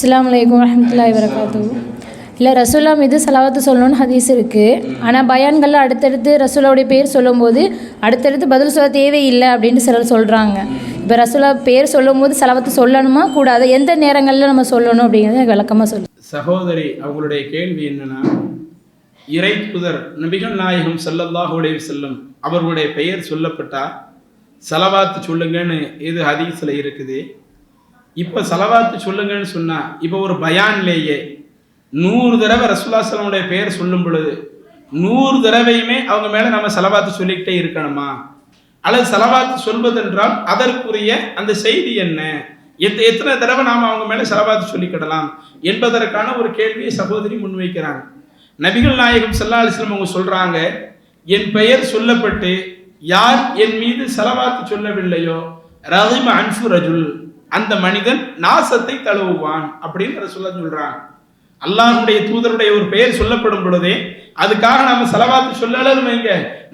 அஸ்ஸலாமு அலைக்கும் வரஹ்மத்துல்லாஹி வரகாத்து இல்லை ரசூல்லா மீது செலவாத்து சொல்லணும்னு ஹதீஸ் இருக்குது ஆனால் பயான்களில் அடுத்தடுத்து ரசூலாவுடைய பேர் சொல்லும்போது அடுத்தடுத்து பதில் சொல்ல தேவையில்லை அப்படின்னு சிலர் சொல்கிறாங்க இப்போ ரசூலா பேர் சொல்லும்போது சலவாத்து சொல்லணுமா கூடாது? எந்த நேரங்களில் நம்ம சொல்லணும் அப்படிங்கிறத விளக்கமாக சொல்லு. சகோதரி அவங்களுடைய கேள்வி என்னன்னா இறை புதர் நபிகள் நாயகம் ஸல்லல்லாஹு அலைஹி அவர்களுடைய பெயர் சொல்லப்பட்டா சலவாத்து சொல்லுங்கன்னு இது ஹதீஸில் இருக்குது? இப்போ சலவாத்து சொல்லுங்கன்னு சொன்னால் இப்போ ஒரு பயான்லேயே நூறு தடவை ரசூல்லாசலமுடைய பெயர் சொல்லும் பொழுது நூறு தடவையுமே அவங்க மேலே நம்ம செலவாத்து சொல்லிக்கிட்டே இருக்கணுமா? அல்லது செலவாத்து சொல்வதென்றால் அதற்குரிய அந்த செய்தி என்ன? எத் எத்தனை தடவை நாம் அவங்க மேலே செலவாத்து சொல்லிக்கிடலாம் என்பதற்கான ஒரு கேள்வியை சகோதரி முன்வைக்கிறாங்க. நபிகள் நாயகம் ஸல்லல்லாஹு அவங்க சொல்கிறாங்க என் பெயர் சொல்லப்பட்டு யார் என் மீது செலவாத்து சொல்லவில்லையோ ரஹிம் அன்ஃபு ரஜுல். அந்த மனிதன் நாசத்தை தழுவுவான் அப்படின்னு சொல்ல சொல்றாங்க. அல்லாஹுடைய தூதருடைய ஒரு பெயர் சொல்லப்படும் பொழுதே அதுக்காக நாம செலவாத்து சொல்லலும் வைங்க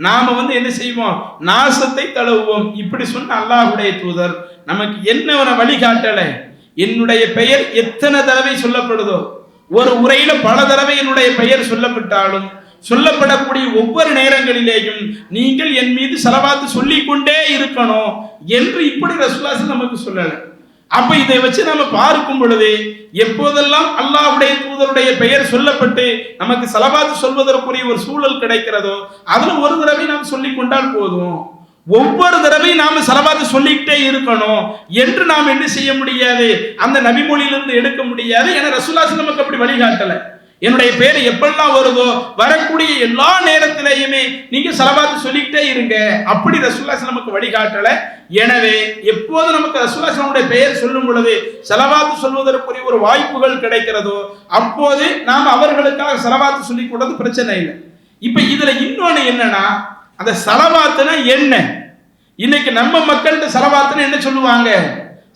நாம வந்து என்ன செய்வோம்? நாசத்தை தழுவுவோம். இப்படி சொன்ன அல்லாஹுடைய தூதர் நமக்கு என்ன வழிகாட்டலை வழிகாட்டல? என்னுடைய பெயர் எத்தனை தடவை சொல்லப்படுதோ ஒரு உரையில பல தடவை என்னுடைய பெயர் சொல்லப்பட்டாலும் சொல்லப்படக்கூடிய ஒவ்வொரு நேரங்களிலேயும் நீங்கள் என் மீது செலவாத்து சொல்லிக்கொண்டே இருக்கணும் என்று இப்படி ரசூலாசன் நமக்கு சொல்லலை. அப்ப இதை வச்சு நம்ம பார்க்கும் பொழுது எப்போதெல்லாம் அல்லாஹ்வுடைய தூதருடைய பெயர் சொல்லப்பட்டு நமக்கு செலவாத்து சொல்வதற்குரிய ஒரு சூழல் கிடைக்கிறதோ அதுல ஒரு தடவை நாம் சொல்லி கொண்டால் போதும். ஒவ்வொரு தடவையும் நாம செலவாத்து சொல்லிக்கிட்டே இருக்கணும். என்று நாம் என்ன செய்ய முடியாது? அந்த நபிமொழியிலிருந்து எடுக்க முடியாது ஏன்னா ரசூலாசன் நமக்கு அப்படி வழிகாட்டலை. என்னுடைய பேர் எப்பெல்லாம் வருதோ வரக்கூடிய எல்லா நேரத்திலையுமே நீங்க செலவாத்து சொல்லிக்கிட்டே இருங்க. அப்படி ரசூல்லாஸ் நமக்கு வழிகாட்டல. எனவே எப்போது நமக்கு ரசூல்லாசனுடைய பெயர் சொல்லும் பொழுது செலவாத்து சொல்வதற்குரிய ஒரு வாய்ப்புகள் கிடைக்கிறதோ அப்போது நாம் அவர்களுக்காக செலவாத்து சொல்லி கூடாது பிரச்சனை இல்லை. இப்ப இதுல இன்னொன்னு என்னன்னா அந்த செலவாத்துனா என்ன? இன்னைக்கு நம்ம மக்கள்கிட்ட செலவாத்துன்னு என்ன சொல்லுவாங்க?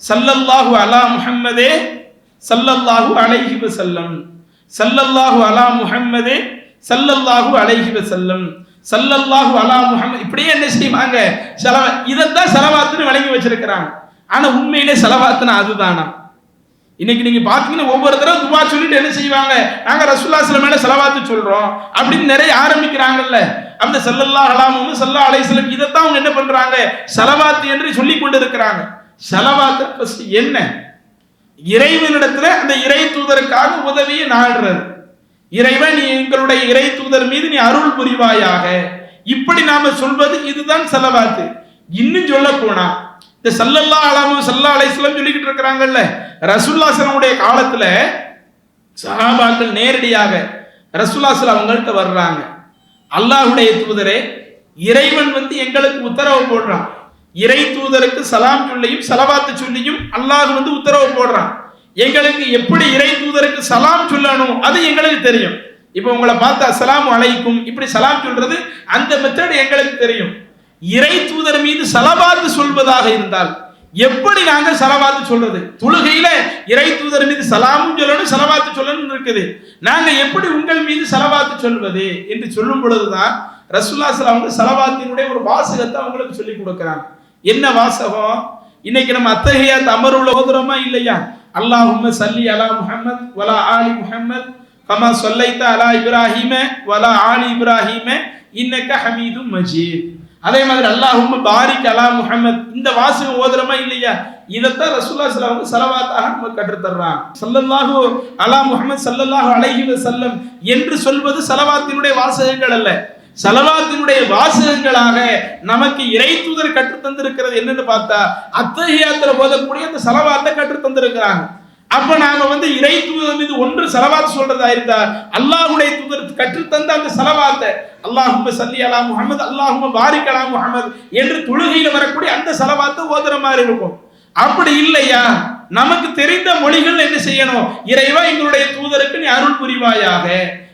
சல்லல்லாஹு அலா முஹம்மதே சல்லல்லாஹு அலைஹி செல்லம் சல்லல்லாஹு அலா முஹம்மது சல்லல்லாஹு அலைஹி வஸல்லம். சல்லல்லாஹு அலா முஹம்மது இப்படியே என்ன செய்வாங்க? செலவ இதைத்தான் செலவாத்துன்னு வழங்கி வச்சிருக்கிறாங்க. ஆனால் உண்மையிலே செலவாத்துனா அதுதானா? இன்னைக்கு நீங்க பாத்தீங்கன்னா ஒவ்வொரு தடவை துவா சொல்லிட்டு என்ன செய்வாங்க? நாங்க சில மேல செலவாத்து சொல்றோம் அப்படின்னு நிறைய ஆரம்பிக்கிறாங்கல்ல. அந்த சல்லல்லா அலாமும் சல்லா அலைஸ்லம் இதைத்தான் அவங்க என்ன பண்றாங்க? செலவாத்து என்று சொல்லி கொண்டு இருக்கிறாங்க. செலவாத்து என்ன? இறைவனிடத்துல அந்த இறை தூதருக்காக உதவியை நாடுறது இறைவன் நீ எங்களுடைய இறை தூதர் மீது நீ அருள் புரிவாயாக. இப்படி நாம சொல்வது இதுதான் செலவாத்து. இன்னும் சொல்ல போனா இந்த சல்லல்லா அலாமு சல்லா அலைஸ்லாம் சொல்லிக்கிட்டு இருக்கிறாங்கல்ல ரசுல்லாசனுடைய காலத்துல சஹாபாக்கள் நேரடியாக ரசுல்லாசல் அவங்கள்ட்ட வர்றாங்க. அல்லாஹுடைய தூதரே இறைவன் வந்து எங்களுக்கு உத்தரவு போடுறான். இறை தூதருக்கு சலாம் சொல்லியும் சலவாத்து சொல்லியும் அல்லாஹ் வந்து உத்தரவு போடுறான். எங்களுக்கு எப்படி இறை தூதருக்கு சலாம் சொல்லணும்? அது எங்களுக்கு தெரியும். இப்போ உங்களை பார்த்தா சலாம் அலைக்கும். இப்படி சலாம் சொல்றது அந்த மெத்தட் எங்களுக்கு தெரியும். இறை தூதர் மீது சலவாத்து சொல்வதாக இருந்தால் எப்படி நாங்க சலவாத்து சொல்றது? தொழுகையில இறை தூதர் மீது சலாமும் சொல்லணும் சலவாத்து சொல்லணும் இருக்குது. நாங்க எப்படி உங்கள் மீது சலவாத்து சொல்வது என்று சொல்லும் பொழுதுதான் ரசுல்லாசல் அவங்க சலவாத்தினுடைய ஒரு வாசகத்தை அவங்களுக்கு சொல்லி கொடுக்குறாங்க. என்ன வாசகம்? இன்னைக்கு நம்ம அத்தகைய அமருள்ள ஓதுறோமா இல்லையா? அல்லாஹும்ம சல்லி அலா முஹம்மத் வலா ஆலி முஹம்மத் கமா சொல்லைத்த அலா இப்ராஹிம வலா ஆலி இப்ராஹிம இன்னக்க ஹமீதும் மஜீத். அதே மாதிரி அல்லாஹும் பாரிக் அலா முஹம்மத் இந்த வாசகம் ஓதுறோமா இல்லையா? இதைத்தான் ரசூல்லா அவங்க சலவாத்தாக நம்ம கற்றுத்தர்றான். சல்லல்லாஹு அலா முஹம்மத் சல்லல்லாஹு அலைஹி வசல்லம் என்று சொல்வது சலவாத்தினுடைய வாசகங்கள் அல்ல. சலவாத்தினுடைய வாசகங்களாக நமக்கு இறை தூதர் கற்றுத்தந்திருக்கிறது என்னன்னு பார்த்தா அத்தகையாத்திர போதக்கூடிய அந்த சலவாத்தை கற்றுத்தந்திருக்கிறாங்க. அப்ப நாம வந்து இறை தூதர் மீது ஒன்று செலவாத்து சொல்றதா இருந்தா அல்லாஹுடைய தூதர் கற்றுத்தந்த அந்த செலவாத்தை அல்லாஹும்ம சல்லி அலா முகமது அல்லாஹும்ம பாரிக் அலா என்று தொழுகையில வரக்கூடிய அந்த செலவாத்தை ஓதுற மாதிரி இருக்கும். அப்படி இல்லையா? நமக்கு தெரிந்த மொழிகள் என்ன செய்யணும்? இறைவா எங்களுடைய தூதருக்கு நீ அருள் புரிவாயாக.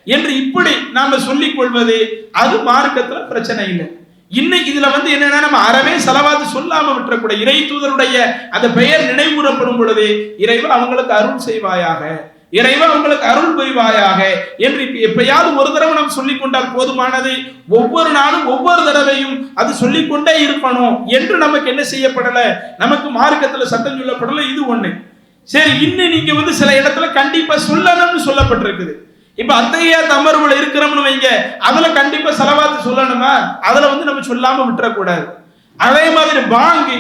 என்று இப்படி நாம சொல்லிக் கொள்வது அது மார்க்கத்துல பிரச்சனை இல்லை. இன்னைக்கு இதுல வந்து என்னன்னா நம்ம அறவே செலவாது சொல்லாம விட்டுறக்கூட இறை தூதருடைய அந்த பெயர் நினைவுறப்படும் பொழுது இறைவா அவங்களுக்கு அருள் செய்வாயாக இறைவா உங்களுக்கு அருள் புரிவாயாக என்று எப்பயாவது ஒரு தடவை நாம் சொல்லிக் கொண்டால் போதுமானது. ஒவ்வொரு நாளும் ஒவ்வொரு தடவையும் அது சொல்லிக்கொண்டே இருக்கணும் என்று நமக்கு என்ன செய்யப்படல? நமக்கு மார்க்கத்துல சட்டம் சொல்லப்படல. இது ஒண்ணு. சரி இன்னும் நீங்க வந்து சில இடத்துல கண்டிப்பா சொல்லணும்னு சொல்லப்பட்டிருக்குது. இப்ப அத்தகைய அமர்வுல இருக்கிறோம்னு வைங்க. அதுல கண்டிப்பா செலவாத்து சொல்லணுமா? அதுல வந்து நம்ம சொல்லாம விட்டுறக்கூடாது. அதே மாதிரி பாங்கு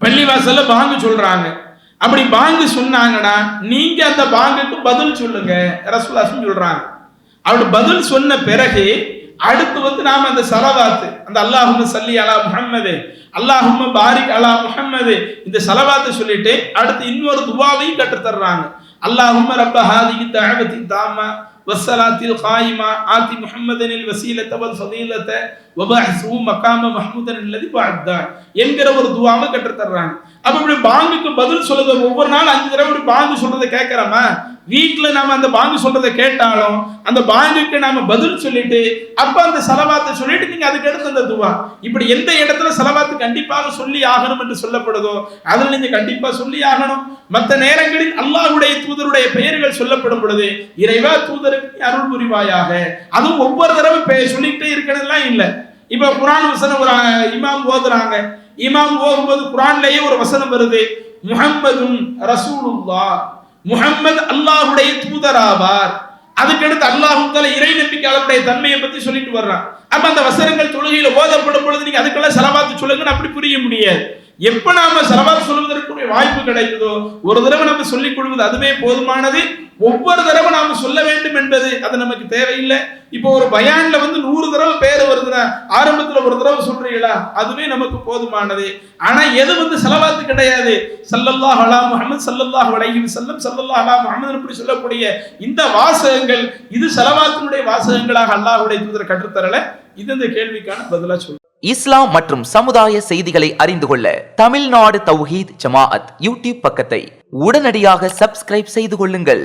பள்ளிவாசல்ல பாங்கு சொல்றாங்க. அப்படி பாங்கு சொன்னாங்கன்னா நீங்க அந்த பாங்குக்கு பதில் சொல்லுங்க. ரசூலாசன் சொல்றாங்க. அப்படி பதில் சொன்ன பிறகு அடுத்து வந்து நாம அந்த சலவாத்து அந்த அல்லாஹும்ம சல்லி அலா முஹம்மது அல்லாஹும பாரிக் அலா முஹம்மது இந்த சலவாத்தை சொல்லிட்டு அடுத்து இன்னொரு துவாவையும் கற்றுத் தர்றாங்க அல்லாஹும்ம ரப்ப ஹாதிஹி தஅவதி தாமா வஸ்ஸலாத்தில் காயிமா ஆதி முஹம்மதனில் வசீலத்த வல் ஃபதீலத்த வபஹ்சு மகாம மஹ்மூதன் அல்லதி என்கிற ஒரு துவாவை கற்றுத் தர்றாங்க அப்ப இப்படி பாங்குக்கு பதில் சொல்றது ஒவ்வொரு நாள் அஞ்சு தடவை இப்படி பாங்கு சொல்றதை கேட்கிறோமா? வீட்டில் நாம் அந்த பாங்கு சொல்றதை கேட்டாலும் அந்த பாங்குக்கு நாம பதில் சொல்லிட்டு அப்ப அந்த செலவாத்தை சொல்லிட்டு நீங்க அதுக்கு அந்த துவா. இப்படி எந்த இடத்துல செலவாத்து கண்டிப்பாக சொல்லி ஆகணும் என்று சொல்லப்படுதோ அதில் நீங்க கண்டிப்பா சொல்லி ஆகணும். மற்ற நேரங்களில் அல்லாஹுடைய தூதருடைய பெயர்கள் சொல்லப்படும் பொழுது இறைவா தூதருக்கு அருள் புரிவாயாக. அதுவும் ஒவ்வொரு தடவை பெயர் சொல்லிக்கிட்டே இருக்கிறதுலாம் இல்லை. இப்ப குரான் வசனம் ஒரு இமாம் ஓதுறாங்க. இமாம் ஓகும்போது குரான்லயே ஒரு வசனம் வருது முகம்மதும் ரசூலுல்லா முகம்மது அல்லாஹுடைய தூதர் தூதராவார். அதுக்கடுத்து அல்லாஹு இறை நம்பிக்கையாளருடைய தன்மையை பத்தி சொல்லிட்டு வர்றான். அப்ப அந்த வசனங்கள் தொழுகையில ஓதப்படும் பொழுது நீங்க அதுக்கெல்லாம் செலவாத்து சொல்லுங்கன்னு அப்படி புரிய முடியாது. எப்ப நாம செலவாத்து சொல்வதற்குரிய வாய்ப்பு கிடைக்குதோ ஒரு தடவை நம்ம சொல்லிக் கொள்வது அதுவே போதுமானது. ஒவ்வொரு தடவை நாம சொல்ல வேண்டும் என்பது அது நமக்கு தேவையில்லை. இப்போ ஒரு பயான்ல வந்து நூறு தடவை பேர் வருதுன்னா ஆரம்பத்துல ஒரு தடவை சொல்றீங்களா? அதுவே நமக்கு போதுமானது. ஆனா எது வந்து செலவாத்து கிடையாது. சல்லல்லாஹ் அலா முகமது சல்லல்லாஹ் அலைஹி செல்லம் சல்லல்லாஹ் அலா முகமது இப்படி சொல்லக்கூடிய இந்த வாசகங்கள் இது செலவாத்தினுடைய வாசகங்களாக அல்லாஹுடைய தூதர் கற்றுத்தரல. இது இந்த கேள்விக்கான பதிலா சொல்லு இஸ்லாம் மற்றும் சமுதாய செய்திகளை அறிந்து கொள்ள தமிழ்நாடு தௌஹீத் ஜமாஅத் யூடியூப் பக்கத்தை உடனடியாக சப்ஸ்கிரைப் செய்து கொள்ளுங்கள்.